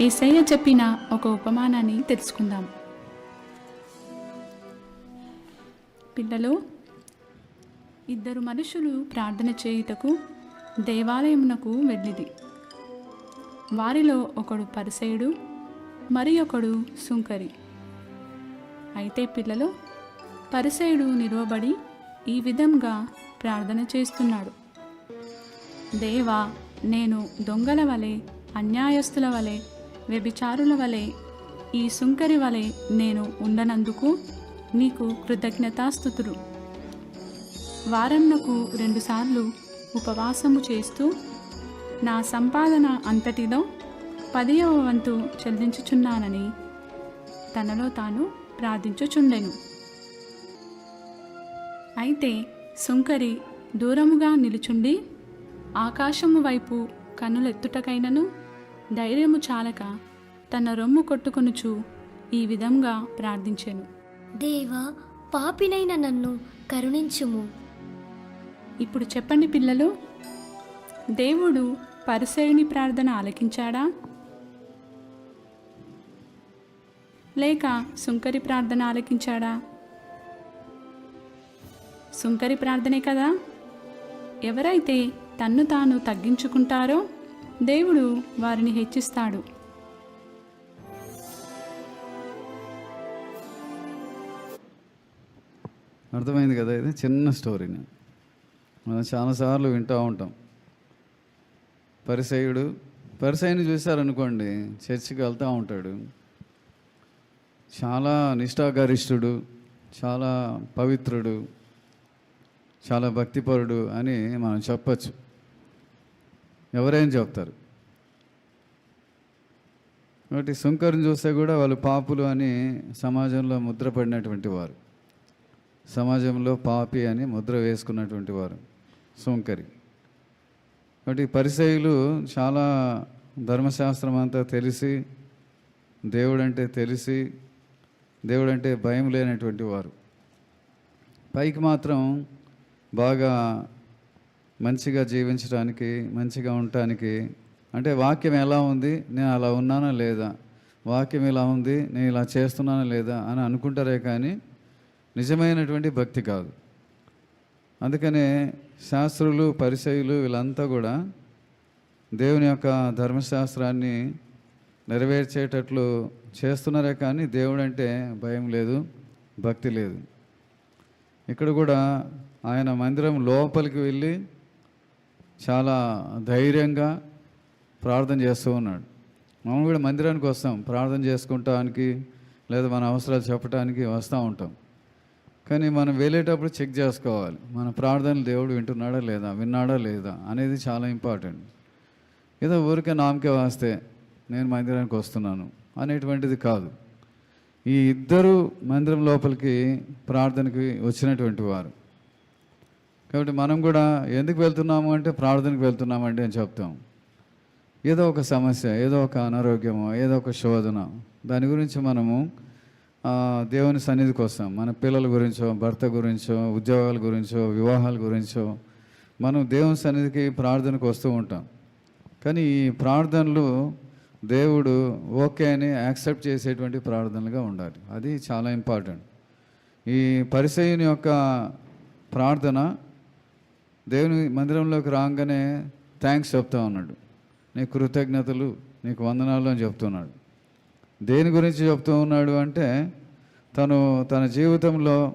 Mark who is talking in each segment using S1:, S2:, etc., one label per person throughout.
S1: ఏసయ్య చెప్పిన ఒక ఉపమానాన్ని తెలుసుకుందాం. పిల్లలు ఇద్దరు మనుషులు ప్రార్థన చేయుటకు దేవాలయమునకు వెళ్ళిది వారిలో ఒకడు పరిసయుడు మరి ఒకడు సుంకరి. అయితే పిల్లలు పరిసయుడు నిలువబడి ఈ విధంగా ప్రార్థన చేస్తున్నాడు. దేవా నేను దొంగల వలె అన్యాయస్తుల వలె వ్యభిచారుల వలె ఈ సుంకరి వలె నేను ఉండనందుకు నీకు కృతజ్ఞతాస్థుతులు వారంనకు రెండుసార్లు ఉపవాసము చేస్తూ నా సంపాదన అంతటిలో పదియవ వంతు చెల్లించుచున్నానని తనలో తాను ప్రార్థించుచుండెను. అయితే సుంకరి దూరముగా నిలుచుండి ఆకాశము వైపు కన్నులెత్తుటకైనను ధైర్యము చాలక తన రొమ్ము కొట్టుకొనుచు ఈ విధంగా ప్రార్థించెను.
S2: దేవా పాపినైన నన్ను కరుణించుము.
S1: ఇప్పుడు చెప్పండి పిల్లలు దేవుడు పరిసయుని ప్రార్థన ఆలకించాడా? లేక సుంకరి ప్రార్థన ఆలకించాడా? సుంకరి ప్రార్థనే కదా? ఎవరైతే తన్ను తాను తగ్గించుకుంటారో దేవుడు వారిని హెచ్చిస్తాడు.
S3: అర్థమైంది కదా ఇది? చిన్న స్టోరీని మనం చాలాసార్లు వింటూ ఉంటాం. పరిసయుడు పరిసయుని చూశారనుకోండి చర్చికి వెళ్తూ ఉంటాడు. చాలా నిష్ఠాగరిష్ఠుడు చాలా పవిత్రుడు చాలా భక్తిపరుడు అని మనం చెప్పచ్చు. ఎవరైనా చెప్తారు? కాబట్టి సుంకరుని చూస్తే కూడా వాళ్ళు పాపులు అని సమాజంలో ముద్రపడినటువంటి వారు. సమాజంలో పాపి అని ముద్ర వేసుకున్నటువంటి వారు సుంకరి కాబట్టి పరిసయులు చాలా ధర్మశాస్త్రం అంతా తెలిసి దేవుడంటే తెలిసి దేవుడంటే భయం లేనటువంటి వారు. పైకి మాత్రం బాగా మంచిగా జీవించడానికి మంచిగా ఉండటానికి. అంటే వాక్యం ఎలా ఉంది? నేను అలా ఉన్నానా లేదా? వాక్యం ఇలా ఉంది నేను ఇలా చేస్తున్నానా లేదా అని అనుకుంటారే కానీ నిజమైనటువంటి భక్తి కాదు. అందుకనే శాస్త్రులు పరిచయులు వీళ్ళంతా కూడా దేవుని యొక్క ధర్మశాస్త్రాన్ని నెరవేర్చేటట్లు చేస్తున్నారే కానీ దేవుడు అంటే భయం లేదు భక్తి లేదు. ఇక్కడ కూడా ఆయన మందిరం లోపలికి వెళ్ళి చాలా ధైర్యంగా ప్రార్థన చేస్తూ ఉన్నాడు. మనం కూడా మందిరానికి వస్తాం ప్రార్థన చేసుకుంటానికి లేదా మన అవసరాలు చెప్పడానికి వస్తూ ఉంటాం. కానీ మనం వెళ్ళేటప్పుడు చెక్ చేసుకోవాలి మన ప్రార్థనలు దేవుడు వింటున్నాడా లేదా విన్నాడా లేదా అనేది చాలా ఇంపార్టెంట్. ఏదో ఊరికే నామకే వాస్తే నేను మందిరానికి వస్తున్నాను అనేటువంటిది కాదు. ఈ ఇద్దరు మందిరం లోపలికి ప్రార్థనకి వచ్చినటువంటి వారు. కాబట్టి మనం కూడా ఎందుకు వెళ్తున్నాము అంటే ప్రార్థనకు వెళ్తున్నామండి అని చెప్తాం. ఏదో ఒక సమస్య ఏదో ఒక అనారోగ్యమో ఏదో ఒక శోధన. దాని గురించి మనము దేవుని సన్నిధికి వస్తాం. మన పిల్లల గురించో భర్త గురించో ఉద్యోగాల గురించో వివాహాల గురించో మనం దేవుని సన్నిధికి ప్రార్థనకు వస్తూ ఉంటాం. కానీ ఈ ప్రార్థనలు దేవుడు ఓకే అని యాక్సెప్ట్ చేసేటువంటి ప్రార్థనలుగా ఉండాలి. అది చాలా ఇంపార్టెంట్. ఈ పరిసయుని యొక్క ప్రార్థన దేవుని మందిరంలోకి రాగానే థ్యాంక్స్ చెప్తా ఉన్నాడు. నీ కృతజ్ఞతలు నీకు వందనాలు అని చెప్తున్నాడు దేని గురించి చెప్తూ ఉన్నాడు అంటే తను తన జీవితంలో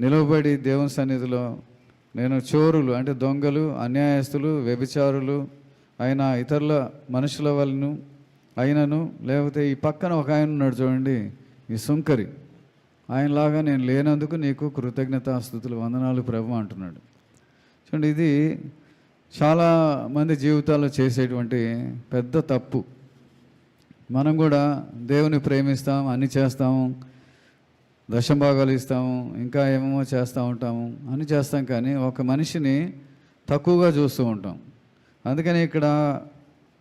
S3: నిలవబడి దేవుని సన్నిధిలో నేను చోరులు అంటే దొంగలు అన్యాయస్తులు వ్యభిచారులు అయిన ఇతరుల మనుషుల వలను అయినను లేకపోతే ఈ పక్కన ఒక ఆయన ఉన్నాడు చూడండి ఈ సుంకరి. ఆయనలాగా నేను లేనందుకు నీకు కృతజ్ఞతాస్థుతులు వందనాలు ప్రభు అంటున్నాడు. చూడండి ఇది చాలా మంది జీవితాల్లో చేసేటువంటి పెద్ద తప్పు. మనం కూడా దేవుని ప్రేమిస్తాం అన్ని చేస్తాము దశభాగాలు ఇస్తాము ఇంకా ఏమేమో చేస్తూ ఉంటాము అని చేస్తాం కానీ ఒక మనిషిని తక్కువగా చూస్తూ ఉంటాం. అందుకని ఇక్కడ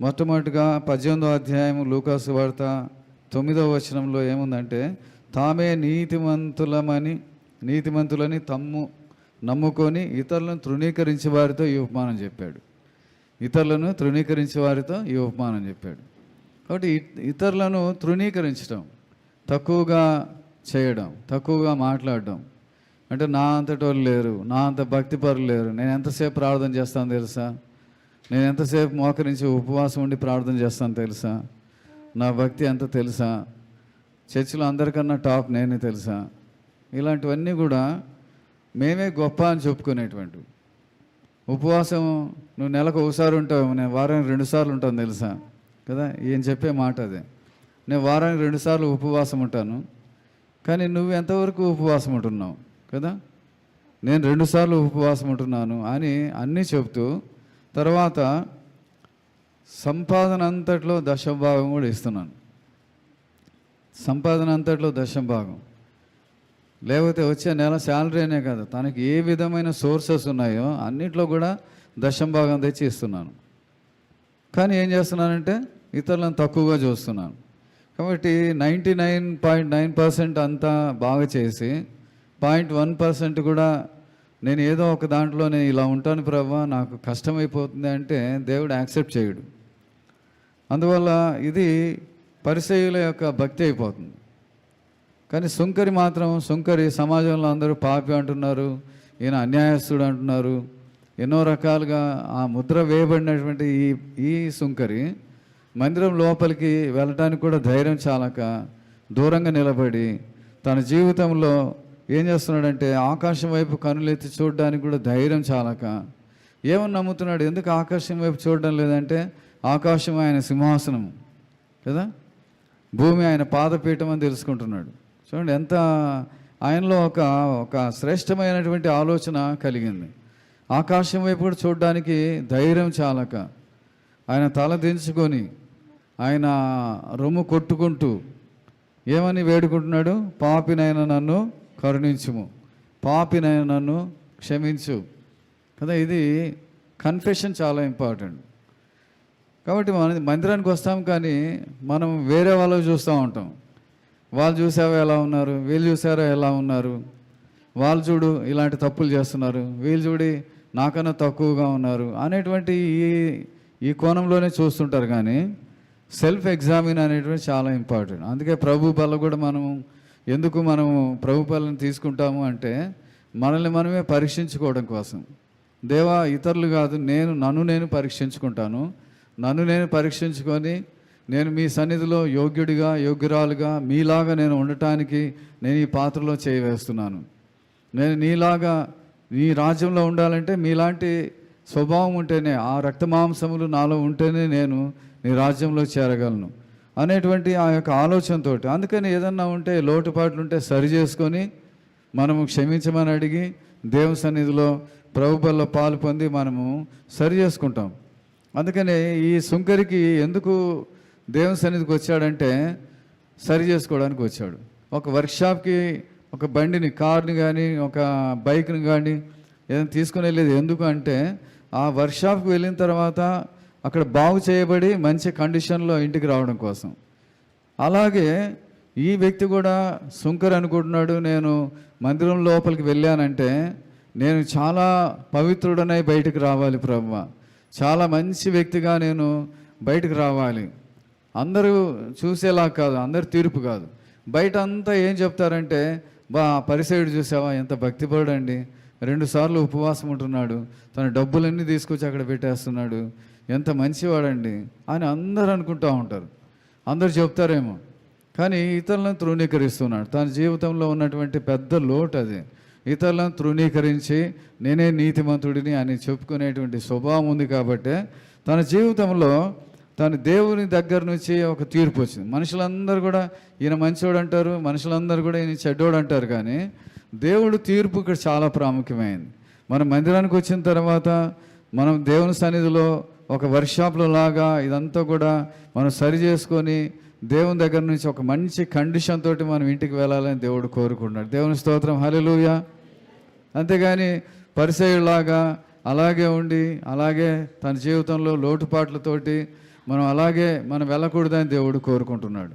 S3: మొట్టమొదటిగా పద్దెనిమిదో అధ్యాయం లూకాసు వార్త తొమ్మిదవ వచనంలో ఏముందంటే తామే నీతిమంతులమని నీతిమంతులని తమ్ము నమ్ముకొని ఇతరులను తృణీకరించే వారితో ఈ ఉపమానం చెప్పాడు. ఇతరులను తృణీకరించే వారితో ఈ ఉపమానం చెప్పాడు. కాబట్టి ఇతరులను తృణీకరించడం తక్కువగా చేయడం తక్కువగా మాట్లాడడం అంటే నా అంతటి వాళ్ళు లేరు నా అంత భక్తిపరులు లేరు నేను ఎంతసేపు ప్రార్థన చేస్తాను తెలుసా? నేను ఎంతసేపు మోకరించి ఉపవాసం ఉండి ప్రార్థన చేస్తాను తెలుసా? నా భక్తి ఎంత తెలుసా? చర్చిలో అందరికన్నా టాప్ నేనే తెలుసా? ఇలాంటివన్నీ కూడా మేమే గొప్ప అని చెప్పుకునేటువంటివి. ఉపవాసం నువ్వు నెలకు ఒకసారి ఉంటావు నేను వారానికి రెండు సార్లు ఉంటాను తెలుసా? కదా ఏం చెప్పే మాట అదే. నేను వారానికి రెండు సార్లు ఉపవాసం ఉంటాను కానీ నువ్వు ఎంతవరకు ఉపవాసం ఉంటున్నావు? కదా నేను రెండుసార్లు ఉపవాసం ఉంటున్నాను అని అన్నీ చెబుతూ తర్వాత సంపాదన అంతట్లో దశభాగం కూడా ఇస్తున్నాను. సంపాదన అంతట్లో దశం భాగం. లేకపోతే వచ్చే నెల శాలరీ అనే కాదు తనకి ఏ విధమైన సోర్సెస్ ఉన్నాయో అన్నిట్లో కూడా దశం భాగం తెచ్చి ఇస్తున్నాను. కానీ ఏం చేస్తున్నానంటే ఇతరులను తక్కువగా చూస్తున్నాను. కాబట్టి ninety nine point nine percent అంతా బాగా చేసి పాయింట్ వన్ పర్సెంట్ కూడా నేను ఏదో ఒక దాంట్లో నేను ఇలా ఉంటాను ప్రభా నాకు కష్టమైపోతుంది అంటే దేవుడు యాక్సెప్ట్ చేయడు. అందువల్ల ఇది పరిసయుల యొక్క భక్తి అయిపోతుంది. కానీ సుంకరి మాత్రం సుంకరి సమాజంలో అందరూ పాపి అంటున్నారు ఈయన అన్యాయస్తుడు అంటున్నారు. ఎన్నో రకాలుగా ఆ ముద్ర వేయబడినటువంటి ఈ ఈ సుంకరి మందిరం లోపలికి వెళ్ళటానికి కూడా ధైర్యం చాలక దూరంగా నిలబడి తన జీవితంలో ఏం చేస్తున్నాడంటే ఆకాశం వైపు కనులెత్తి చూడడానికి కూడా ధైర్యం చాలక ఏమని నమ్ముతున్నాడు? ఎందుకు ఆకాశం వైపు చూడడం లేదంటే ఆకాశం ఆయన సింహాసనం కదా? భూమి ఆయన పాదపీఠం అని తెలుసుకుంటున్నాడు. చూడండి ఎంత ఆయనలో ఒక ఒక శ్రేష్టమైనటువంటి ఆలోచన కలిగింది. ఆకాశం వైపు కూడా చూడడానికి ధైర్యం చాలక ఆయన తల దించుకొని ఆయన రొమ్ము కొట్టుకుంటూ ఏమని వేడుకుంటున్నాడు? పాపినైనా నన్ను కరుణించుము. పాపినైనా నన్ను క్షమించు. కదా ఇది కన్ఫెషన్ చాలా ఇంపార్టెంట్ కాబట్టి మన మందిరానికి వస్తాం కానీ మనం వేరే వాళ్ళు చూస్తూ ఉంటాం. వాళ్ళు చూసావా ఎలా ఉన్నారు? వీళ్ళు చూసారా ఎలా ఉన్నారు? వాళ్ళు చూడు ఇలాంటి తప్పులు చేస్తున్నారు. వీళ్ళు చూడి నాకన్నా తక్కువగా ఉన్నారు అనేటువంటి ఈ ఈ కోణంలోనే చూస్తుంటారు కానీ సెల్ఫ్ ఎగ్జామిన్ అనేటువంటి చాలా ఇంపార్టెంట్. అందుకే ప్రభు బల్ల కూడా మనము ఎందుకు మనము ప్రభు బలను తీసుకుంటాము అంటే మనల్ని మనమే పరీక్షించుకోవడం కోసం. దేవా ఇతరులు కాదు నేను నన్ను నేను పరీక్షించుకుంటాను. నన్ను నేను పరీక్షించుకొని నేను మీ సన్నిధిలో యోగ్యుడిగా యోగ్యురాలుగా మీలాగా నేను ఉండటానికి నేను ఈ పాత్రలో చేయవేస్తున్నాను. నేను నీలాగా నీ రాజ్యంలో ఉండాలంటే మీలాంటి స్వభావం ఉంటేనే ఆ రక్తమాంసములు నాలో ఉంటేనే నేను నీ రాజ్యంలో చేరగలను అనేటువంటి ఆ యొక్క ఆలోచనతో అందుకని ఏదన్నా ఉంటే లోటుపాట్లు ఉంటే సరి చేసుకొని మనము క్షమించమని అడిగి దేవుని సన్నిధిలో ప్రభుబల్లో పాలు పొంది మనము సరి చేసుకుంటాం. అందుకనే ఈ సుంకరికి ఎందుకు దేవుని సన్నిధికి వచ్చాడంటే సరి చేసుకోవడానికి వచ్చాడు. ఒక వర్క్షాప్కి ఒక బండిని కార్ని కానీ ఒక బైక్ని కానీ ఏదైనా తీసుకుని వెళ్ళేది ఎందుకు అంటే ఆ వర్క్షాప్కి వెళ్ళిన తర్వాత అక్కడ బాగు చేయబడి మంచి కండిషన్లో ఇంటికి రావడం కోసం. అలాగే ఈ వ్యక్తి కూడా సుంకర్ అనుకుంటున్నాడు నేను మందిరం లోపలికి వెళ్ళానంటే నేను చాలా పవిత్రుడనై బయటకు రావాలి ప్రభు. చాలా మంచి వ్యక్తిగా నేను బయటకు రావాలి. అందరూ చూసేలా కాదు అందరు తీర్పు కాదు. బయట అంతా ఏం చెప్తారంటే బా పరిసైడు చూసావా ఎంత భక్తిపరుడు అండి రెండుసార్లు ఉపవాసం ఉంటున్నాడు తన డబ్బులన్నీ తీసుకొచ్చి అక్కడ పెట్టేస్తున్నాడు ఎంత మంచివాడండి అని అందరు అనుకుంటూ ఉంటారు. అందరు చెప్తారేమో. కానీ ఇతరులను తృణీకరిస్తున్నాడు. తన జీవితంలో ఉన్నటువంటి పెద్ద లోటు అది. ఇతరులను తృణీకరించి నేనే నీతిమంతుడిని అని చెప్పుకునేటువంటి స్వభావం ఉంది కాబట్టి తన జీవితంలో తన దేవుని దగ్గర నుంచి ఒక తీర్పు వచ్చింది. మనుషులందరూ కూడా ఈయన మంచోడు అంటారు మనుషులందరూ కూడా ఈయన చెడ్డోడు అంటారు కానీ దేవుడు తీర్పు ఇక్కడ చాలా ప్రాముఖ్యమైంది. మనం మందిరానికి వచ్చిన తర్వాత మనం దేవుని సన్నిధిలో ఒక వర్క్షాప్లో లాగా ఇదంతా కూడా మనం సరి చేసుకొని దేవుని దగ్గర నుంచి ఒక మంచి కండిషన్ తోటి మనం ఇంటికి వెళ్ళాలని దేవుడు కోరుకుంటున్నాడు. దేవుని స్తోత్రం. హల్లెలూయా. అంతేగాని పరిచయులాగా అలాగే ఉండి అలాగే తన జీవితంలో లోటుపాట్లతోటి మనం అలాగే మనం వెళ్ళకూడదని దేవుడు కోరుకుంటున్నాడు.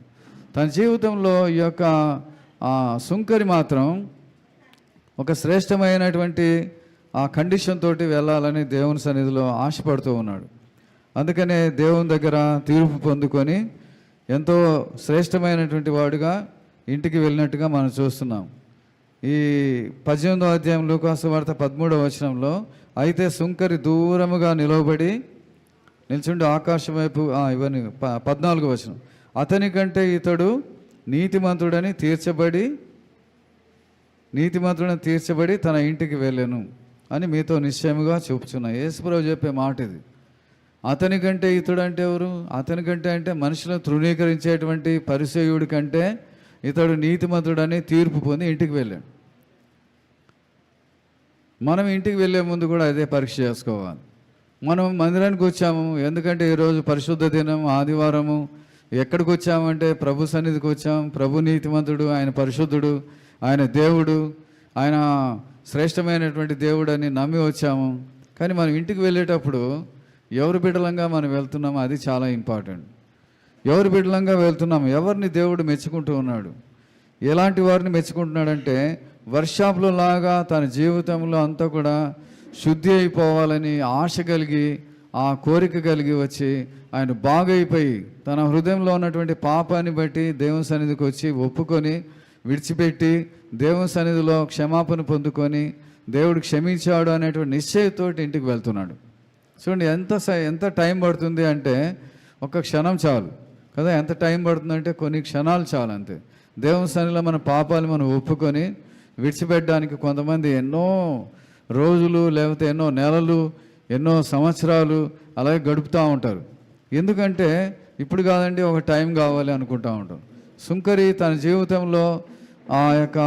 S3: తన జీవితంలో ఈ యొక్క సుంకరి మాత్రం ఒక శ్రేష్టమైనటువంటి ఆ కండిషన్ తోటి వెళ్ళాలని దేవుని సన్నిధిలో ఆశపడుతూ ఉన్నాడు. అందుకనే దేవుని దగ్గర తీర్పు పొందుకొని ఎంతో శ్రేష్టమైనటువంటి వాడుగా ఇంటికి వెళ్ళినట్టుగా మనం చూస్తున్నాం. ఈ పద్దెనిమిదో అధ్యాయం లూకాసు వార్త పదమూడవ వచనంలో అయితే సుంకరి దూరముగా నిలవబడి నిల్చుండి ఆకాశం వైపు ఇవన్నీ ప పద్నాలుగు వచనం. అతని కంటే ఇతడు నీతిమంతుడని తీర్చబడి నీతిమంతుడని తీర్చబడి తన ఇంటికి వెళ్ళాను అని మీతో నిశ్చయముగా చూపుచున్నా. యేసుప్రభు చెప్పే మాట ఇది. అతని కంటే ఇతడు అంటే ఎవరు? అతని కంటే అంటే మనుషులను తృణీకరించేటువంటి పరిచయుడి కంటే ఇతడు నీతిమంతుడని తీర్పు పొంది ఇంటికి వెళ్ళాడు. మనం ఇంటికి వెళ్ళే ముందు కూడా అదే పరీక్ష చేసుకోవాలి. మనం మందిరానికి వచ్చాము ఎందుకంటే ఈరోజు పరిశుద్ధ దినం ఆదివారము. ఎక్కడికి వచ్చామంటే ప్రభు సన్నిధికి వచ్చాం. ప్రభు నీతిమంతుడు ఆయన పరిశుద్ధుడు ఆయన దేవుడు ఆయన శ్రేష్టమైనటువంటి దేవుడు అని నమ్మి వచ్చాము. కానీ మనం ఇంటికి వెళ్ళేటప్పుడు ఎవరు బిడ్డలంగా మనం వెళ్తున్నామో అది చాలా ఇంపార్టెంట్. ఎవరు బిడ్డలంగా వెళ్తున్నాము ఎవరిని దేవుడు మెచ్చుకుంటూ ఉన్నాడు? ఎలాంటి వారిని మెచ్చుకుంటున్నాడంటే వర్షాపులో లాగా తన జీవితంలో అంతా కూడా శుద్ధి అయిపోవాలని ఆశ కలిగి ఆ కోరిక కలిగి వచ్చి ఆయన బాగైపోయి తన హృదయంలో ఉన్నటువంటి పాపాన్ని బట్టి దేవుని సన్నిధికి వచ్చి ఒప్పుకొని విడిచిపెట్టి దేవుని సన్నిధిలో క్షమాపణ పొందుకొని దేవుడు క్షమించాడు అనేటువంటి నిశ్చయంతో ఇంటికి వెళ్తున్నాడు. చూడండి ఎంత ఎంత టైం పడుతుంది అంటే ఒక క్షణం చాలు. కదా ఎంత టైం పడుతుందంటే కొన్ని క్షణాలు చాలు అంతే. దేవుని సన్నిలో మన పాపాలు మనం ఒప్పుకొని విడిచిపెట్టడానికి కొంతమంది ఎన్నో రోజులు లేకపోతే ఎన్నో నెలలు ఎన్నో సంవత్సరాలు అలాగే గడుపుతూ ఉంటారు. ఎందుకంటే ఇప్పుడు కాదండి ఒక టైం కావాలి అనుకుంటా ఉంటాం. సుంకరి తన జీవితంలో ఆ యొక్క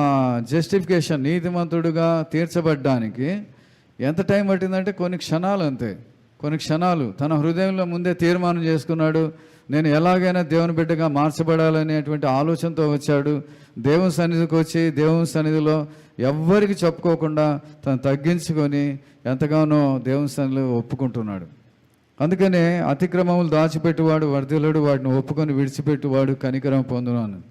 S3: జస్టిఫికేషన్ నీతిమంతుడుగా తీర్చబడ్డానికి ఎంత టైం పట్టిందంటే కొన్ని క్షణాలు అంతే. కొన్ని క్షణాలు తన హృదయంలో ముందే తీర్మానం చేసుకున్నాడు. నేను ఎలాగైనా దేవుని బిడ్డగా మార్చబడాలనేటువంటి ఆలోచనతో వచ్చాడు. దేవుని సన్నిధికి వచ్చి దేవుని సన్నిధిలో ఎవ్వరికి చెప్పుకోకుండా తను తగ్గించుకొని ఎంతగానో దేవుని సన్నిధిలో ఒప్పుకుంటున్నాడు. అందుకనే అతిక్రమములు దాచిపెట్టువాడు వర్ధిల్లుడు వాటిని ఒప్పుకొని విడిచిపెట్టువాడు కనికరం పొందునాను.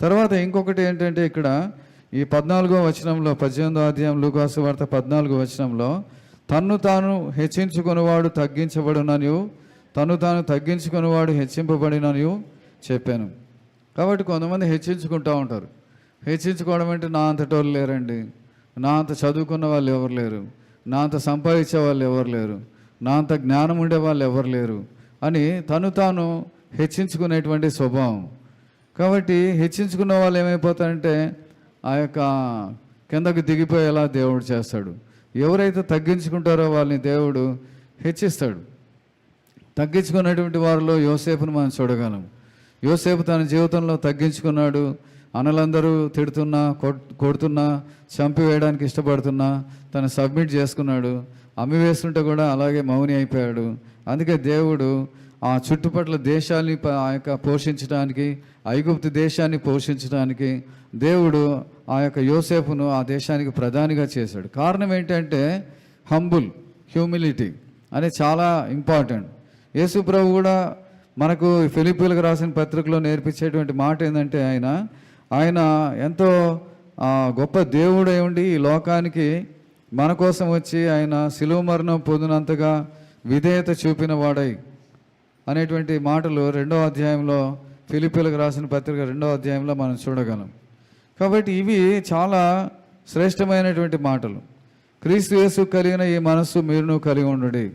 S3: తర్వాత ఇంకొకటి ఏంటంటే ఇక్కడ ఈ పద్నాలుగో వచనంలో పద్దెనిమిదో అధ్యాయం లూకాసు వార్త పద్నాలుగో వచనంలో తన్ను తాను హెచ్చించుకునేవాడు తగ్గించబడునని తను తాను తగ్గించుకునేవాడు హెచ్చింపబడినని చెప్పాను. కాబట్టి కొంతమంది హెచ్చించుకుంటూ ఉంటారు. హెచ్చించుకోవడం అంటే నా అంతటోళ్ళు లేరండి. నా అంత చదువుకున్న వాళ్ళు ఎవరు లేరు. నా అంత సంపాదించే వాళ్ళు ఎవరు లేరు. నా అంత జ్ఞానం ఉండే వాళ్ళు ఎవరు లేరు అని తను తాను హెచ్చించుకునేటువంటి స్వభావం. కాబట్టి హెచ్చించుకున్న వాళ్ళు ఏమైపోతారంటే ఆ యొక్క కిందకు దిగిపోయేలా దేవుడు చేస్తాడు. ఎవరైతే తగ్గించుకుంటారో వాళ్ళని దేవుడు హెచ్చిస్తాడు. తగ్గించుకున్నటువంటి వారిలో యోసేపును మనం చూడగలం. యోసేపు తన జీవితంలో తగ్గించుకున్నాడు. అనలందరూ తిడుతున్నా కొడుతున్నా చంపివేయడానికి ఇష్టపడుతున్నా తను సబ్మిట్ చేసుకున్నాడు. అమ్మి వేస్తుంటే కూడా అలాగే మౌని అయిపోయాడు. అందుకే దేవుడు ఆ చుట్టుపట్ల దేశాన్ని ఆ యొక్క పోషించడానికి ఐగుప్తు దేశాన్ని పోషించడానికి దేవుడు ఆ యొక్క యోసేపును ఆ దేశానికి ప్రధానిగా చేశాడు. కారణం ఏంటంటే హంబుల్ హ్యూమిలిటీ అనేది చాలా ఇంపార్టెంట్. యేసు ప్రభు కూడా మనకు ఫిలిపీలకు రాసిన పత్రికలో నేర్పించేటువంటి మాట ఏంటంటే ఆయన ఆయన ఎంతో గొప్ప దేవుడై ఉండి ఈ లోకానికి మన కోసం వచ్చి ఆయన శిలువ మరణం పొందినంతగా విధేయత చూపిన వాడై అనేటువంటి మాటలు రెండో అధ్యాయంలో ఫిలిపీలకు రాసిన పత్రిక రెండో అధ్యాయంలో మనం చూడగలం. కాబట్టి ఇవి చాలా శ్రేష్టమైనటువంటి మాటలు. క్రీస్తు యేసు కలిగిన ఈ మనస్సు మీరును కలిగి ఉండుడి.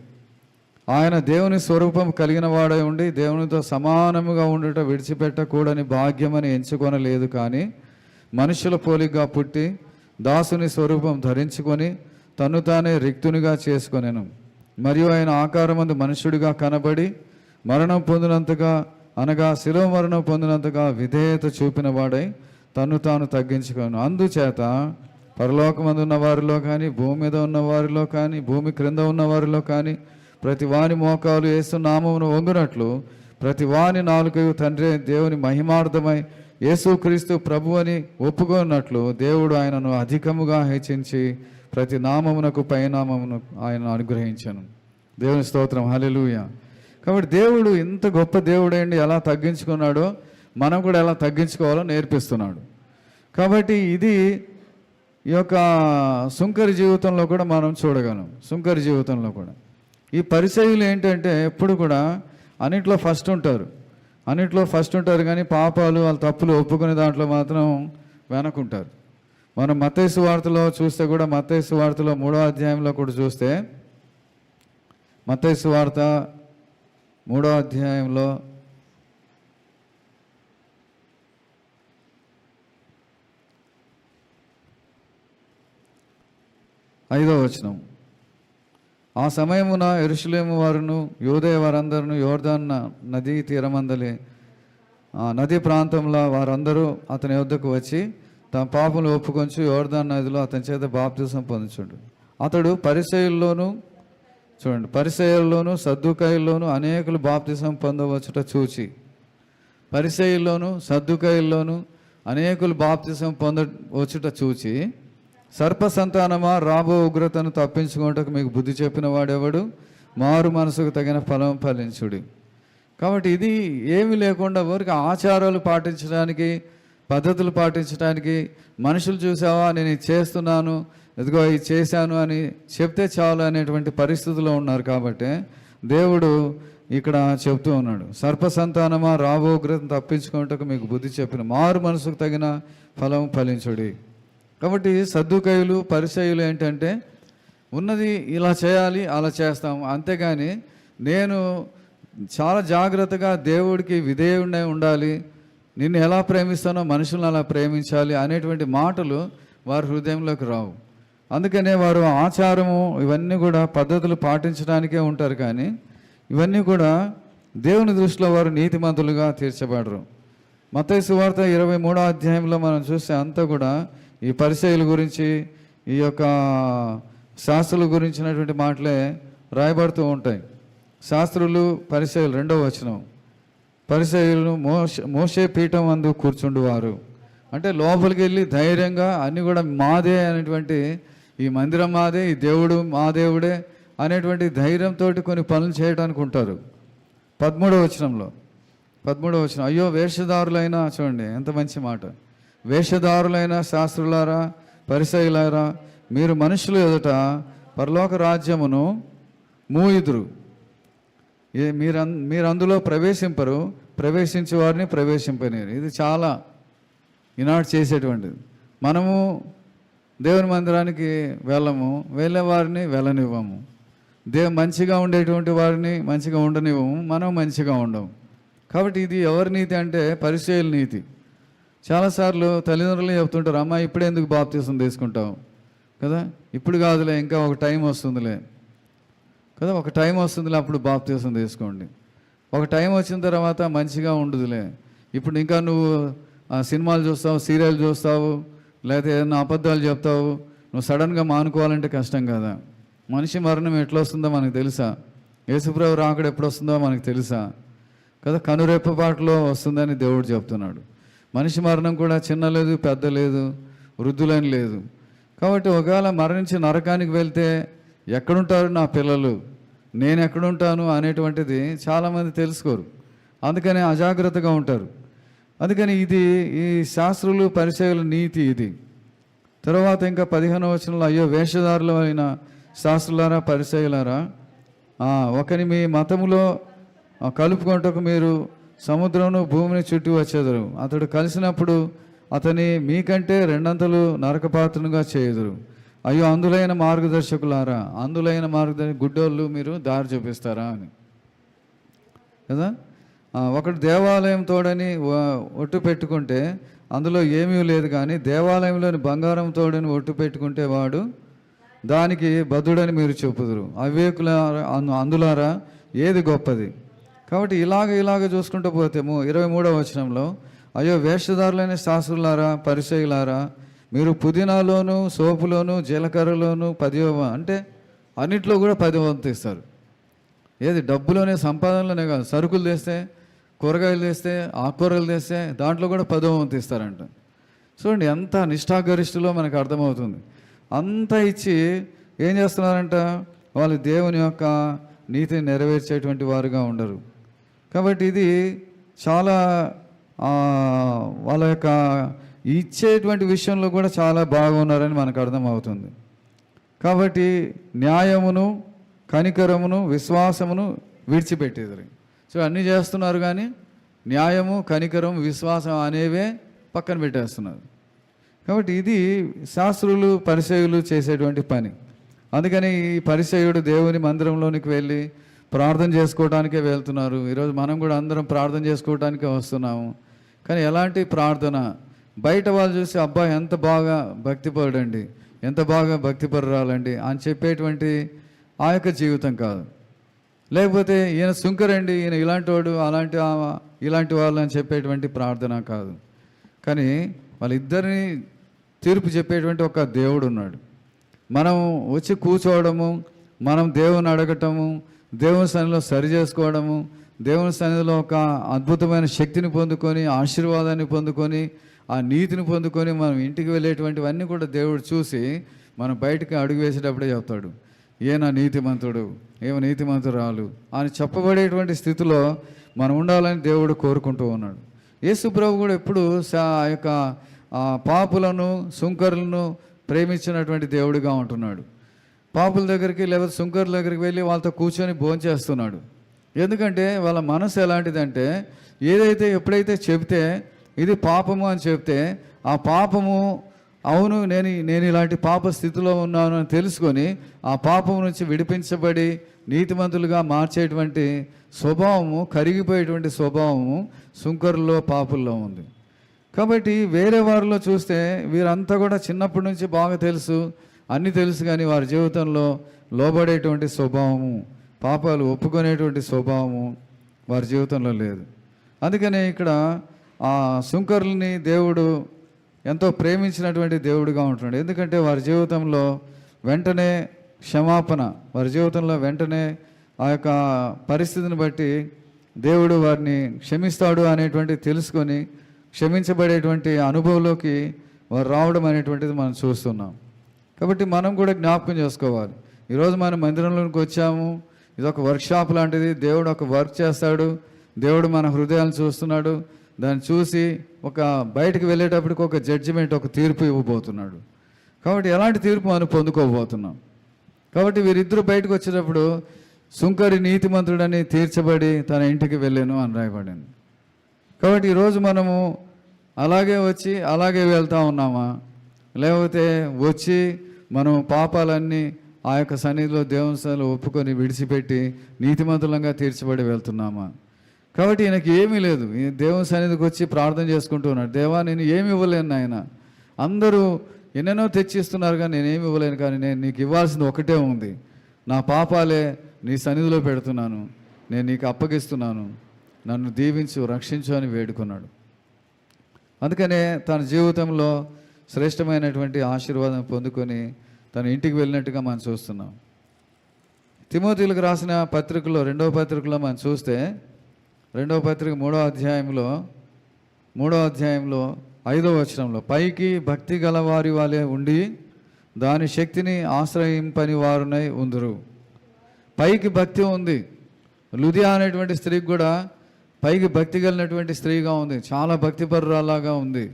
S3: ఆయన దేవుని స్వరూపం కలిగిన వాడై ఉండి దేవునితో సమానముగా ఉండుట విడిచిపెట్టకూడని భాగ్యమని ఎంచుకొనలేదు కానీ మనుషుల పోలిగ్గా పుట్టి దాసుని స్వరూపం ధరించుకొని తను తానే రిక్తునిగా చేసుకొనెను. మరియు ఆయన ఆకారమందు మనుషుడిగా కనబడి మరణం పొందినంతగా అనగా శిలో మరణం పొందినంతగా విధేయత చూపిన వాడై తను తాను తగ్గించుకోను అందుచేత పరలోకమందు ఉన్న వారిలో కానీ భూమి మీద ఉన్న వారిలో కానీ భూమి క్రింద ఉన్న వారిలో కానీ ప్రతి వాని మోకాలు యేసు నామమును వంగునట్లు ప్రతి వాని నాలుకయు తండ్రి దేవుని మహిమార్థమై యేసుక్రీస్తు ప్రభు అని ఒప్పుకున్నట్లు దేవుడు ఆయనను అధికముగా హెచ్చించి ప్రతి నామమునకు పైనామమును ఆయన అనుగ్రహించను. దేవుని స్తోత్రం. హలెలూయ కాబట్టి దేవుడు ఇంత గొప్ప దేవుడేండి ఎలా తగ్గించుకున్నాడో మనం కూడా ఎలా తగ్గించుకోవాలో నేర్పిస్తున్నాడు. కాబట్టి ఇది ఈ యొక్క సుంకరి జీవితంలో కూడా మనం చూడగలం. సుంకరి జీవితంలో కూడా. ఈ పరిచయులు ఏంటంటే ఎప్పుడు కూడా అన్నిట్లో ఫస్ట్ ఉంటారు. అన్నిట్లో ఫస్ట్ ఉంటారు కానీ పాపాలు వాళ్ళ తప్పులు ఒప్పుకునే దాంట్లో మాత్రం వెనకుంటారు. మనం మత్తైసు వార్తలో చూస్తే కూడా మత్తైసు వార్తలో మూడో అధ్యాయంలో కూడా చూస్తే మత్తైసు వార్త మూడో అధ్యాయంలో ఐదో వచనం. ఆ సమయమున ఎరుషులేము వారును యోదయ వారందరూ యోర్ధాన్న నదీ తీరమందలి ఆ నదీ ప్రాంతంలో వారందరూ అతని వద్దకు వచ్చి తమ పాపను ఒప్పుకొంచు యోర్ధాన్ నదిలో అతని చేత బాప్తిసం పొందుచుండు. అతడు పరిసయుల్లోనూ చూడండి పరిసయుల్లోనూ సర్దుకాయల్లోనూ అనేకులు బాప్తిసం పొందవచ్చుట చూచి పరిసయుల్లోనూ సర్దుకాయల్లోనూ అనేకులు బాప్తిసం పొంద వచ్చుట చూచి సర్ప సంతానమా రాబో ఉగ్రతను తప్పించుకోవటకు మీకు బుద్ధి చెప్పిన వాడెవడు? మారు మనసుకు తగిన ఫలం ఫలించుడి. కాబట్టి ఇది ఏమీ లేకుండా ఊరికి ఆచారాలు పాటించడానికి పద్ధతులు పాటించడానికి మనుషులు చూసావా నేను ఇది చేస్తున్నాను ఇదిగో ఇది చేశాను అని చెప్తే చాలు అనేటువంటి పరిస్థితిలో ఉన్నారు కాబట్టి దేవుడు ఇక్కడ చెప్తూ ఉన్నాడు. సర్ప సంతానమా రాబోగ్రతను తప్పించుకోవటకు మీకు బుద్ధి చెప్పిన మారు మనసుకు తగిన ఫలం ఫలించుడి. కాబట్టి సద్దుకయులు పరిచయులు ఏంటంటే ఉన్నది ఇలా చేయాలి అలా చేస్తాం. అంతేగాని నేను చాలా జాగ్రత్తగా దేవుడికి విధేయుడై ఉండాలి నిన్ను ఎలా ప్రేమిస్తానో మనుషులను అలా ప్రేమించాలి అనేటువంటి మాటలు వారి హృదయంలోకి రావు. అందుకనే వారు ఆచారము ఇవన్నీ కూడా పద్ధతులు పాటించడానికే ఉంటారు కానీ ఇవన్నీ కూడా దేవుని దృష్టిలో వారు నీతిమంతులుగా తీర్చబడరు. మత్తయి వార్త ఇరవై మూడో అధ్యాయంలో మనం చూస్తే అంతా కూడా ఈ పరిచయుల గురించి ఈ యొక్క శాస్త్రుల గురించినటువంటి మాటలే రాయబడుతూ ఉంటాయి. శాస్త్రులు పరిచయులు రెండవ వచనం. పరిచయులు మోష మోసే పీఠం అందు కూర్చుండువారు. అంటే లోపలికి వెళ్ళి ధైర్యంగా అన్నీ కూడా మాదే అనేటువంటి ఈ మందిరం మాదే ఈ దేవుడు మా దేవుడే అనేటువంటి ధైర్యంతో కొన్ని పనులు చేయడానికి ఉంటారు. పదమూడవ వచనంలో. పదమూడవ వచనం. అయ్యో వేషధారులైన చూడండి ఎంత మంచి మాట. వేషధారులైన శాస్త్రులారా పరిసయులారా మీరు మనుషులు ఎదుట పరలోక రాజ్యమును మూయుదురు. మీరు మీరు అందులో ప్రవేశింపరు ప్రవేశించే వారిని ప్రవేశింపలేరు ఇది చాలా ఈనాడు చేసేటువంటిది. మనము దేవుని మందిరానికి వెళ్ళము వెళ్ళే వారిని వెళ్ళనివ్వము. దేవు మంచిగా ఉండేటువంటి వారిని మంచిగా ఉండనివ్వము మనం మంచిగా ఉండము. కాబట్టి ఇది ఎవరి నీతి అంటే పరిచయల నీతి. చాలాసార్లు తల్లిదండ్రులు చెప్తుంటారు అమ్మ ఇప్పుడే ఎందుకు బాప్తీసం తీసుకుంటావు? కదా? ఇప్పుడు కాదులే ఇంకా ఒక టైం వస్తుందిలే. కదా? ఒక టైం వస్తుందిలే అప్పుడు బాప్తీసం తీసుకోండి. ఒక టైం వచ్చిన తర్వాత మంచిగా ఉండదులే. ఇప్పుడు ఇంకా నువ్వు ఆ, సినిమాలు చూస్తావు సీరియల్ చూస్తావు లేకపోతే ఏదైనా అబద్ధాలు చెప్తావు నువ్వు సడన్గా మానుకోవాలంటే కష్టం కదా. మనిషి మరణం ఎట్లా వస్తుందో మనకు తెలుసా? యేసుప్రభు రాకడ ఎప్పుడు వస్తుందో మనకు తెలుసా? కదా? కనురెప్పపాటులో వస్తుందని దేవుడు చెప్తున్నాడు. మనిషి మరణం కూడా చిన్న లేదు పెద్ద లేదు వృద్ధులని లేదు. కాబట్టి ఒకవేళ మరణించి నరకానికి వెళ్తే ఎక్కడుంటారు నా పిల్లలు? నేను ఎక్కడుంటాను అనేటువంటిది చాలామంది తెలుసుకోరు. అందుకని అజాగ్రత్తగా ఉంటారు. అందుకని ఇది ఈ శాస్త్రులు పరిచయాల నీతి ఇది. తర్వాత ఇంకా పదిహేను వచనంలో అయ్యో వేషధారులు అయిన శాస్త్రులారా పరిచయలారా ఒకరి ఒకని మీ మతములో కలుపుకుంటకు మీరు సముద్రమును భూమిని చుట్టి వచ్చేదరు. అతడు కలిసినప్పుడు అతని మీకంటే రెండంతలు నరకపాత్రనుగా చేయుదురు. అయ్యో అందులైన మార్గదర్శకులారా అందులైన మార్గదర్శ గుడ్డోళ్ళు మీరు దారి చూపిస్తారా అని. కదా? ఒకడు దేవాలయం తోడని ఒట్టు పెట్టుకుంటే అందులో ఏమీ లేదు కానీ దేవాలయంలోని బంగారం తోడని ఒట్టు పెట్టుకుంటే వాడు దానికి బదుడని మీరు చెప్పుదురు. అవివేకుల అందు- అందులారా ఏది గొప్పది? కాబట్టి ఇలాగ ఇలాగ చూసుకుంటూ పోతేము ఇరవై మూడవ వచనంలో అయ్యో వేషధారులైన శాస్త్రులారా పరిచయులారా మీరు పుదీనాలోను సోపులోను జీలకర్రలోను పదివ అంటే అన్నిట్లో కూడా పది వంతు ఇస్తారు ఏది డబ్బులోనే సంపాదనలోనే కాదు సరుకులు తెస్తే కూరగాయలు తెస్తే ఆకుకూరలు తెస్తే దాంట్లో కూడా పదో వంతు ఇస్తారంట చూడండి ఎంత నిష్ఠాగరిష్ఠలో మనకు అర్థమవుతుంది. అంతా ఇచ్చి ఏం చేస్తున్నారంట? వాళ్ళు దేవుని యొక్క నీతిని నెరవేర్చేటువంటి వారుగా ఉండరు. కాబట్టి ఇది చాలా వాళ్ళ యొక్క ఇచ్చేటువంటి విషయంలో కూడా చాలా బాగున్నారని మనకు అర్థమవుతుంది. కాబట్టి న్యాయమును కనికరమును విశ్వాసమును విడిచిపెట్టేది సో అన్నీ చేస్తున్నారు కానీ న్యాయము కనికరం విశ్వాసం అనేవే పక్కన పెట్టేస్తున్నారు. కాబట్టి ఇది శాస్త్రులు పరిచయులు చేసేటువంటి పని. అందుకని ఈ పరిచయుడు దేవుని మందిరంలోనికి వెళ్ళి ప్రార్థన చేసుకోవడానికే వెళ్తున్నారు. ఈరోజు మనం కూడా అందరం ప్రార్థన చేసుకోవడానికే వస్తున్నాము. కానీ ఎలాంటి ప్రార్థన? బయట వాళ్ళు చూసి అబ్బాయి ఎంత బాగా భక్తిపరుడండి. ఎంత బాగా భక్తిపరురాలండి. అని చెప్పేటువంటి ఆ యొక్క జీవితం కాదు. లేకపోతే ఈయన సుంకరండి ఈయన ఇలాంటి వాడు అలాంటి ఆమె, ఇలాంటి వాళ్ళు అని చెప్పేటువంటి ప్రార్థన కాదు. కానీ వాళ్ళిద్దరిని తీర్పు చెప్పేటువంటి ఒక దేవుడు ఉన్నాడు మనం వచ్చి కూర్చోవడము మనం దేవుని అడగటము దేవుని సన్నిధిలో సరి చేసుకోవడము దేవుని సన్నిధిలో ఒక అద్భుతమైన శక్తిని పొందుకొని ఆశీర్వాదాన్ని పొందుకొని ఆ నీతిని పొందుకొని మనం ఇంటికి వెళ్ళేటువంటివన్నీ కూడా దేవుడు చూసి మనం బయటికి అడుగు వేసేటప్పుడే చెప్తాడు. ఈయన నీతిమంతుడు? ఏమో నీతిమంతురాలు? అని చెప్పబడేటువంటి స్థితిలో మనం ఉండాలని దేవుడు కోరుకుంటూ ఉన్నాడు. యేసు ప్రభు కూడా ఎప్పుడు ఆ యొక్క పాపులను సుంకరులను ప్రేమించినటువంటి దేవుడిగా ఉంటున్నాడు. పాపుల దగ్గరికి లేకపోతే సుంకర్ల దగ్గరికి వెళ్ళి వాళ్ళతో కూర్చొని భోంచేస్తున్నాడు ఎందుకంటే వాళ్ళ మనసు ఎలాంటిదంటే ఏదైతే ఎప్పుడైతే చెబితే ఇది పాపము అని చెప్తే ఆ పాపము అవును నేను నేను ఇలాంటి పాప స్థితిలో ఉన్నాను అని తెలుసుకొని ఆ పాపం నుంచి విడిపించబడి నీతిమంతులుగా మార్చేటువంటి స్వభావము కరిగిపోయేటువంటి స్వభావము సుంకరుల్లో పాపుల్లో ఉంది. కాబట్టి వేరే వారిలో చూస్తే వీరంతా కూడా చిన్నప్పటి నుంచి బాగా తెలుసు అన్నీ తెలుసు కానీ వారి జీవితంలో లోబడేటువంటి స్వభావము పాపాలు ఒప్పుకునేటువంటి స్వభావము వారి జీవితంలో లేదు. అందుకనే ఇక్కడ ఆ సుంకరుల్ని దేవుడు ఎంతో ప్రేమించినటువంటి దేవుడిగా ఉంటున్నాడు. ఎందుకంటే వారి జీవితంలో వెంటనే క్షమాపణ వారి జీవితంలో వెంటనే ఆ యొక్క పరిస్థితిని బట్టి దేవుడు వారిని క్షమిస్తాడు అనేటువంటి తెలుసుకొని క్షమించబడేటువంటి అనుభవంలోకి వారు రావడం అనేటువంటిది మనం చూస్తున్నాం. కాబట్టి మనం కూడా జ్ఞాపకం చేసుకోవాలి. ఈరోజు మనం మందిరంలోకి వచ్చాము. ఇది ఒక వర్క్షాప్ లాంటిది. దేవుడు ఒక వర్క్ చేస్తాడు. దేవుడు మన హృదయాలను చూస్తున్నాడు. దాన్ని చూసి ఒక బయటకు వెళ్ళేటప్పటికి ఒక జడ్జిమెంట్ ఒక తీర్పు ఇవ్వబోతున్నాడు. కాబట్టి ఎలాంటి తీర్పు మనం పొందుకోబోతున్నాం? కాబట్టి వీరిద్దరూ బయటకు వచ్చేటప్పుడు సుంకరి నీతిమంతుడని తీర్చబడి తన ఇంటికి వెళ్ళాను అని రాయబడింది. కాబట్టి ఈరోజు మనము అలాగే వచ్చి అలాగే వెళ్తా ఉన్నామా? లేకపోతే వచ్చి మనం పాపాలన్నీ ఆ యొక్క సన్నిధిలో దేవంశాలు ఒప్పుకొని విడిచిపెట్టి నీతిమంతులంగా తీర్చబడి వెళ్తున్నామా? కాబట్టి ఈయనకి ఏమీ లేదు. ఈ దేవుని సన్నిధికి వచ్చి ప్రార్థన చేసుకుంటూ ఉన్నాడు. దేవా నేను ఏమి ఇవ్వలేను నాయన. అందరూ ఎన్నెన్నో తెచ్చిస్తున్నారు కానీ నేనేమి ఇవ్వలేను కానీ నేను నీకు ఇవ్వాల్సింది ఒకటే ఉంది. నా పాపాలే నీ సన్నిధిలో పెడుతున్నాను. నేను నీకు అప్పగిస్తున్నాను. నన్ను దీవించు రక్షించు అని వేడుకున్నాడు. అందుకనే తన జీవితంలో శ్రేష్టమైనటువంటి ఆశీర్వాదం పొందుకొని తన ఇంటికి వెళ్ళినట్టుగా మనం చూస్తున్నాం. తిమోతిలకు రాసిన పత్రికలో రెండవ పత్రికలో మనం చూస్తే రెండవ పత్రిక మూడో అధ్యాయంలో మూడో అధ్యాయంలో ఐదవ వచనంలో పైకి భక్తి గలవారి వాళ్ళే ఉండి దాని శక్తిని ఆశ్రయింపని వారునై ఉందరు. పైకి భక్తి ఉంది. లుధియా అనేటువంటి స్త్రీకి కూడా పైకి భక్తి కలిగినటువంటి స్త్రీగా ఉంది. చాలా భక్తిపరురాలాగా ఉంది.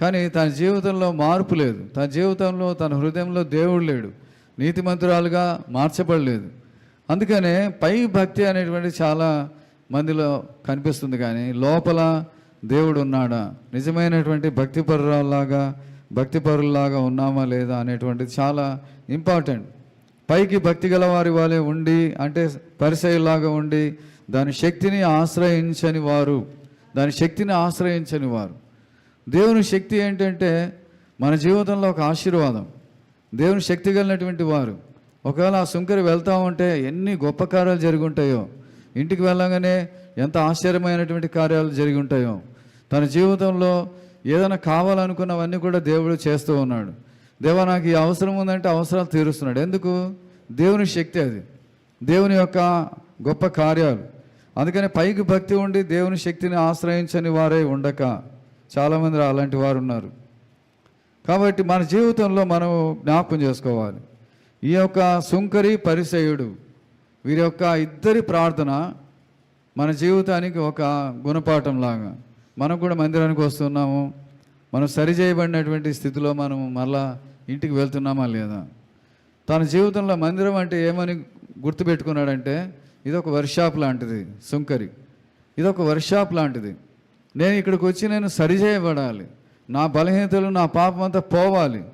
S3: కానీ తన జీవితంలో మార్పు లేదు. తన జీవితంలో తన హృదయంలో దేవుడు లేడు. నీతిమంతురాలుగా మార్చబడలేదు. అందుకనే పై భక్తి అనేటువంటి చాలా మందిలో కనిపిస్తుంది కానీ లోపల దేవుడు ఉన్నాడా? నిజమైనటువంటి భక్తిపరురాల్లాగా భక్తిపరుల్లాగా ఉన్నామా లేదా అనేటువంటిది చాలా ఇంపార్టెంట్. పైకి భక్తి గల వారి వాళ్ళే ఉండి అంటే పరిసయలాగా ఉండి దాని శక్తిని ఆశ్రయించని వారు. దాని శక్తిని ఆశ్రయించని వారు. దేవుని శక్తి ఏంటంటే మన జీవితంలో ఒక ఆశీర్వాదం. దేవుని శక్తి కలిగినటువంటి వారు. ఒకవేళ ఆ సుంకరి వెళ్తా ఉంటే ఎన్ని గొప్ప కార్యాలు జరిగి ఉంటాయో ఇంటికి వెళ్ళగానే ఎంత ఆశ్చర్యమైనటువంటి కార్యాలు జరిగి ఉంటాయో తన జీవితంలో ఏదైనా కావాలనుకున్నవన్నీ కూడా దేవుడు చేస్తూ ఉన్నాడు. దేవా నాకు ఈ అవసరం ఉందంటే అవసరాలు తీరుస్తున్నాడు. ఎందుకు? దేవుని శక్తి అది. దేవుని యొక్క గొప్ప కార్యాలు. అందుకని పైకి భక్తి ఉండి దేవుని శక్తిని ఆశ్రయించని వారే ఉండక. చాలామంది అలాంటి వారు ఉన్నారు కాబట్టి మన జీవితంలో మనం జ్ఞాపకం చేసుకోవాలి. ఈ యొక్క సుంకరి పరిసయుడు వీరి యొక్క ఇద్దరి ప్రార్థన మన జీవితానికి ఒక గుణపాఠం లాగా మనం కూడా మందిరానికి వస్తున్నాము. మనం సరిచేయబడినటువంటి స్థితిలో మనం మళ్ళా ఇంటికి వెళ్తున్నామా లేదా? తన జీవితంలో మందిరం అంటే ఏమని గుర్తుపెట్టుకున్నాడంటే ఇది ఒక వర్షాప్ లాంటిది సుంకరి. ఇది ఒక వర్షాప్ లాంటిది. నేను ఇక్కడికి వచ్చి నేను సరిచేయబడాలి. నా బలహీనతలు నా పాపం అంతా పోవాలి.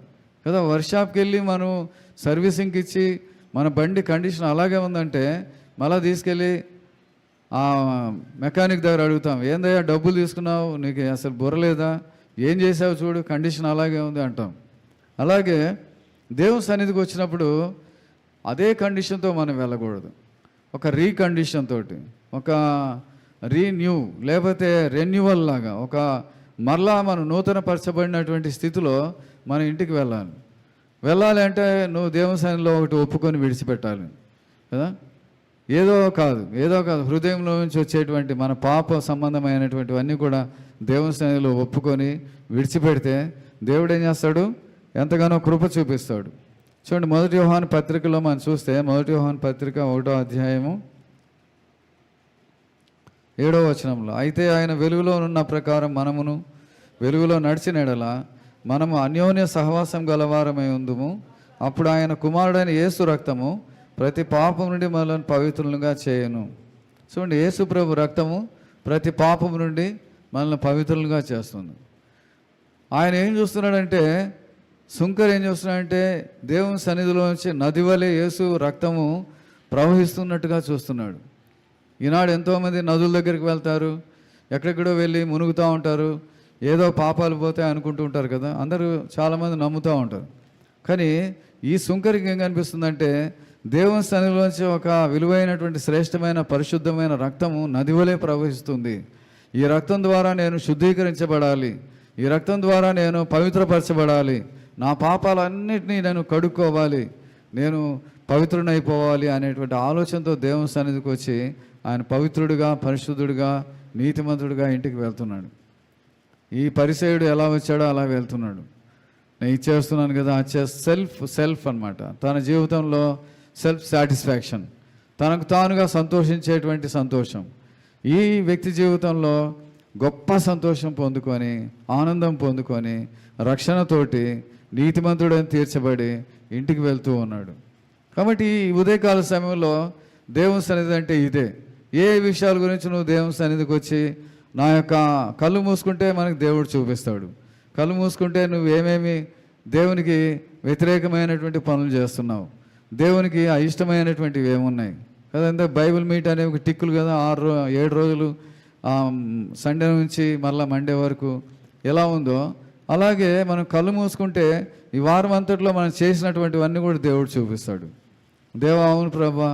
S3: కదా వర్క్షాప్కి వెళ్ళి మనం సర్వీసింగ్కి ఇచ్చి మన బండి కండిషన్ అలాగే ఉందంటే మళ్ళీ తీసుకెళ్ళి ఆ మెకానిక్ దగ్గర అడుగుతాం ఏందయ్యా డబ్బులు తీసుకున్నావు? నీకు అసలు బుర్రలేదా ఏం చేసావు చూడు కండిషన్ అలాగే ఉంది అంటాం. అలాగే దేవుని సన్నిధికి వచ్చినప్పుడు అదే కండిషన్తో మనం వెళ్ళకూడదు. ఒక రీకండిషన్ తోటి ఒక రీన్యూ లేకపోతే రెన్యువల్ లాగా ఒక మరలా మనం నూతనపరచబడినటువంటి స్థితిలో మన ఇంటికి వెళ్ళాలి. వెళ్ళాలి అంటే నువ్వు దేవస్థానంలో ఒకటి ఒప్పుకొని విడిచిపెట్టాలి. కదా? ఏదో కాదు ఏదో కాదు. హృదయంలో నుంచి వచ్చేటువంటి మన పాప సంబంధమైనటువంటివన్నీ కూడా దేవస్థానంలో ఒప్పుకొని విడిచిపెడితే దేవుడు ఏం చేస్తాడు? ఎంతగానో కృప చూపిస్తాడు. చూడండి మొదటి వ్యూహాన్ పత్రికలో మనం చూస్తే మొదటి వ్యూహాన్ పత్రిక ఒకటో అధ్యాయము ఏడో వచనంలో అయితే ఆయన వెలుగులో ఉన్న ప్రకారం మనమును వెలుగులో నడిచిన ఎడల మనము అన్యోన్య సహవాసం గలవారమై ఉందుము. అప్పుడు ఆయన కుమారుడైన యేసు రక్తము ప్రతి పాపం నుండి మనల్ని పవిత్రులుగా చేయను. చూడండి యేసు ప్రభు రక్తము ప్రతి పాపం నుండి మనల్ని పవిత్రులుగా చేస్తుంది. ఆయన ఏం చూస్తున్నాడంటే శుంకర్ ఏం చూస్తున్నాడంటే దేవుని సన్నిధిలో నుంచి నది వలె యేసు రక్తము ప్రవహిస్తున్నట్టుగా చూస్తున్నాడు. ఈనాడు ఎంతోమంది నదుల దగ్గరికి వెళ్తారు ఎక్కడెక్కడో వెళ్ళి మునుగుతూ ఉంటారు ఏదో పాపాలు పోతాయి అనుకుంటూ ఉంటారు కదా అందరూ చాలామంది నమ్ముతూ ఉంటారు. కానీ ఈ సుంకరికి ఏం కనిపిస్తుందంటే దేవుని సన్నిధిలోంచి ఒక విలువైనటువంటి శ్రేష్టమైన పరిశుద్ధమైన రక్తము నదివలే ప్రవహిస్తుంది. ఈ రక్తం ద్వారా నేను శుద్ధీకరించబడాలి. ఈ రక్తం ద్వారా నేను పవిత్రపరచబడాలి. నా పాపాలన్నిటినీ నేను కడుక్కోవాలి. నేను పవిత్రునైపోవాలి అనేటువంటి ఆలోచనతో దేవుని సన్నిధికి వచ్చి ఆయన పవిత్రుడిగా పరిశుద్ధుడుగా నీతిమంతుడుగా ఇంటికి వెళ్తున్నాడు. ఈ పరిసయుడు ఎలా వచ్చాడో అలా వెళ్తున్నాడు. నేను ఇచ్చేస్తున్నాను కదా చే సెల్ఫ్ సెల్ఫ్ అన్నమాట. తన జీవితంలో సెల్ఫ్ సాటిస్ఫాక్షన్ తనకు తానుగా సంతోషించేటువంటి సంతోషం. ఈ వ్యక్తి జీవితంలో గొప్ప సంతోషం పొందుకొని ఆనందం పొందుకొని రక్షణతోటి నీతిమంతుడని తీర్చబడి ఇంటికి వెళ్తూ ఉన్నాడు. కాబట్టి ఈ ఉదయకాల సమయంలో దేవుని సన్నిధి అంటే ఇదే. ఏ విషయాల గురించి నువ్వు దేవుని సన్నిధికి వచ్చి నా యొక్క కళ్ళు మూసుకుంటే మనకు దేవుడు చూపిస్తాడు. కళ్ళు మూసుకుంటే నువ్వు ఏమేమి దేవునికి వ్యతిరేకమైనటువంటి పనులు చేస్తున్నావు? దేవునికి అయిష్టమైనటువంటివి ఏమున్నాయి? కదంటే బైబిల్ మీట్ అనేవి ఒక టిక్కులు కదా ఆరు రో ఏడు రోజులు సండే నుంచి మళ్ళీ మండే వరకు ఎలా ఉందో అలాగే మనం కళ్ళు మూసుకుంటే ఈ వారం అంతట్లో మనం చేసినటువంటివన్నీ కూడా దేవుడు చూపిస్తాడు. దేవా అవును ప్రభా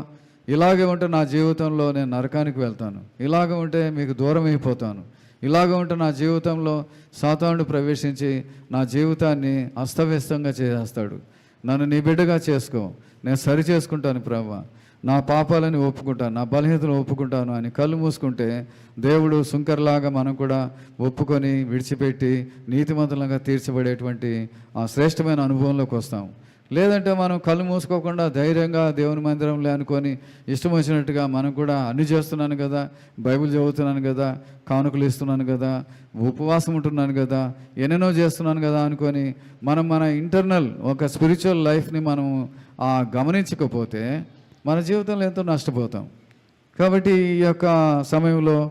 S3: ఇలాగే ఉంటే నా జీవితంలో నేను నరకానికి వెళ్తాను. ఇలాగ ఉంటే మీకు దూరం అయిపోతాను. ఇలాగ ఉంటే నా జీవితంలో సాతానుడు ప్రవేశించి నా జీవితాన్ని అస్తవ్యస్తంగా చేసేస్తాడు. నన్ను నీ బిడ్డగా చేసుకో. నేను సరి చేసుకుంటాను ప్రభా. నా పాపాలని ఒప్పుకుంటాను. నా బలహీనతను ఒప్పుకుంటాను అని కళ్ళు మూసుకుంటే దేవుడు సుంకర్లాగా మనం కూడా ఒప్పుకొని విడిచిపెట్టి నీతిమంతులంగా తీర్చబడేటువంటి ఆ శ్రేష్టమైన అనుభవంలోకి వస్తాం. లేదంటే మనం కళ్ళు మూసుకోకుండా ధైర్యంగా దేవుని మందిరంలో అనుకొని ఇష్టం వచ్చినట్టుగా మనం కూడా అన్ని చేస్తున్నాను కదా బైబిల్ చదువుతున్నాను కదా కానుకలు ఇస్తున్నాను కదా ఉపవాసం ఉంటున్నాను కదా ఎన్నెన్నో చేస్తున్నాను కదా అనుకొని మనం మన ఇంటర్నల్ ఒక స్పిరిచువల్ లైఫ్ని మనం ఆ గమనించకపోతే మన జీవితంలో ఎంతో నష్టపోతాం. కాబట్టి ఈ యొక్క సమయంలో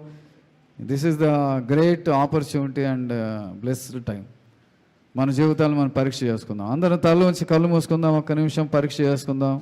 S3: this is the great opportunity and blessed time మన జీవితాలు మనం పరీక్ష చేసుకుందాం. అందరం తల ఉంచి కళ్ళు మూసుకుందాం. ఒక్క నిమిషం పరీక్ష చేసుకుందాం.